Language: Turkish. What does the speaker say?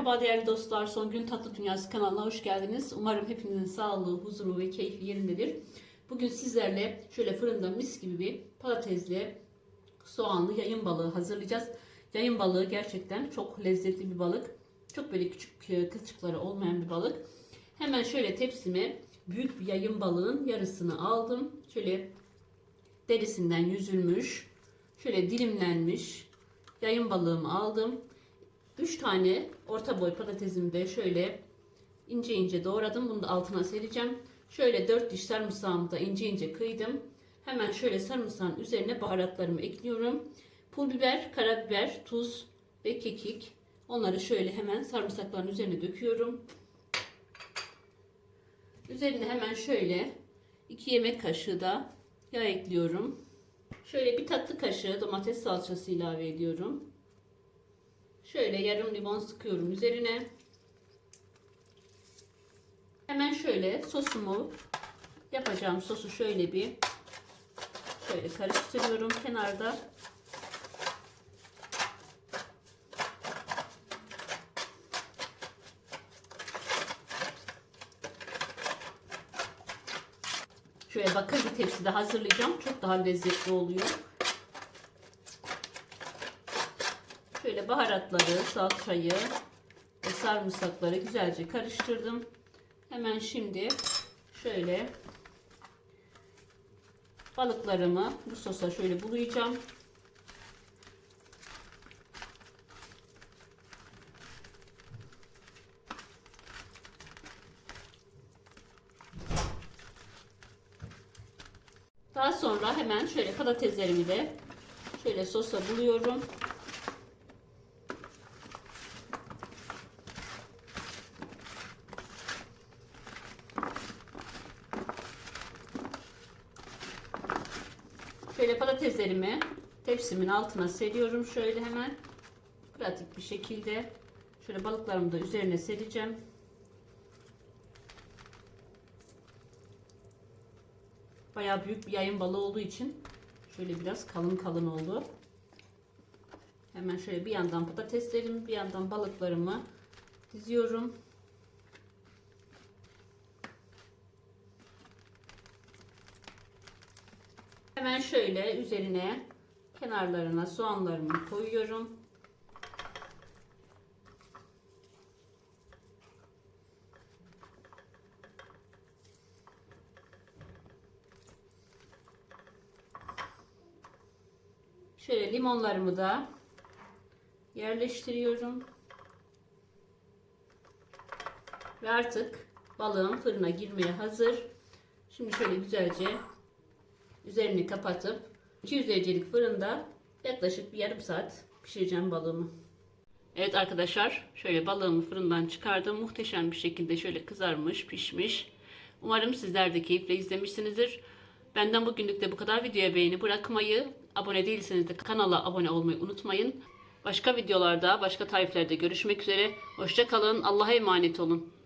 Merhaba değerli dostlar. Son Gün Tatlı Dünyası kanalına hoş geldiniz. Umarım hepinizin sağlığı, huzuru ve keyfi yerindedir. Bugün sizlerle şöyle fırında mis gibi bir patatesli, soğanlı yayın balığı hazırlayacağız. Yayın balığı gerçekten çok lezzetli bir balık. Çok böyle küçük e, kılçıkları olmayan bir balık. Hemen şöyle tepsime büyük bir yayın balığın yarısını aldım. Şöyle derisinden yüzülmüş, şöyle dilimlenmiş yayın balığımı aldım. 3 tane orta boy patatesimi de şöyle ince ince doğradım. Bunu da altına sereceğim. Şöyle 4 diş sarımsağımı da ince ince kıydım. Hemen şöyle sarımsağın üzerine baharatlarımı ekliyorum. Pul biber, karabiber, tuz ve kekik. Onları şöyle hemen sarımsakların üzerine döküyorum. Üzerine hemen şöyle 2 yemek kaşığı da yağ ekliyorum. Şöyle bir tatlı kaşığı domates salçası ilave ediyorum. Şöyle yarım limon sıkıyorum üzerine. Hemen şöyle sosumu yapacağım sosu şöyle bir şöyle karıştırıyorum kenarda. Şöyle bakır bir tepside hazırlayacağım. Çok daha lezzetli oluyor. Şöyle baharatları, salçayı ve sarımsakları güzelce karıştırdım. Hemen şimdi şöyle balıklarımı bu sosa şöyle bulayacağım. Daha sonra hemen şöyle patateslerimi de şöyle sosa buluyorum. Şöyle patateslerimi tepsimin altına seriyorum şöyle hemen. Pratik bir şekilde. Şöyle balıklarımı da üzerine sereceğim. Bayağı büyük bir yayın balığı olduğu için şöyle biraz kalın kalın oldu. Hemen şöyle bir yandan patateslerimi bir yandan balıklarımı diziyorum. Hemen şöyle üzerine kenarlarına soğanlarımı koyuyorum. Şöyle limonlarımı da yerleştiriyorum. Ve artık balığım fırına girmeye hazır. Şimdi şöyle güzelce üzerini kapatıp 200 derecelik fırında yaklaşık bir yarım saat pişireceğim balığımı. Evet arkadaşlar şöyle balığımı fırından çıkardım. Muhteşem bir şekilde şöyle kızarmış pişmiş. Umarım sizler de keyifle izlemişsinizdir. Benden bugünlük de bu kadar. Videoya beğeni bırakmayı, abone değilseniz de kanala abone olmayı unutmayın. Başka videolarda, başka tariflerde görüşmek üzere. Hoşça kalın. Allah'a emanet olun.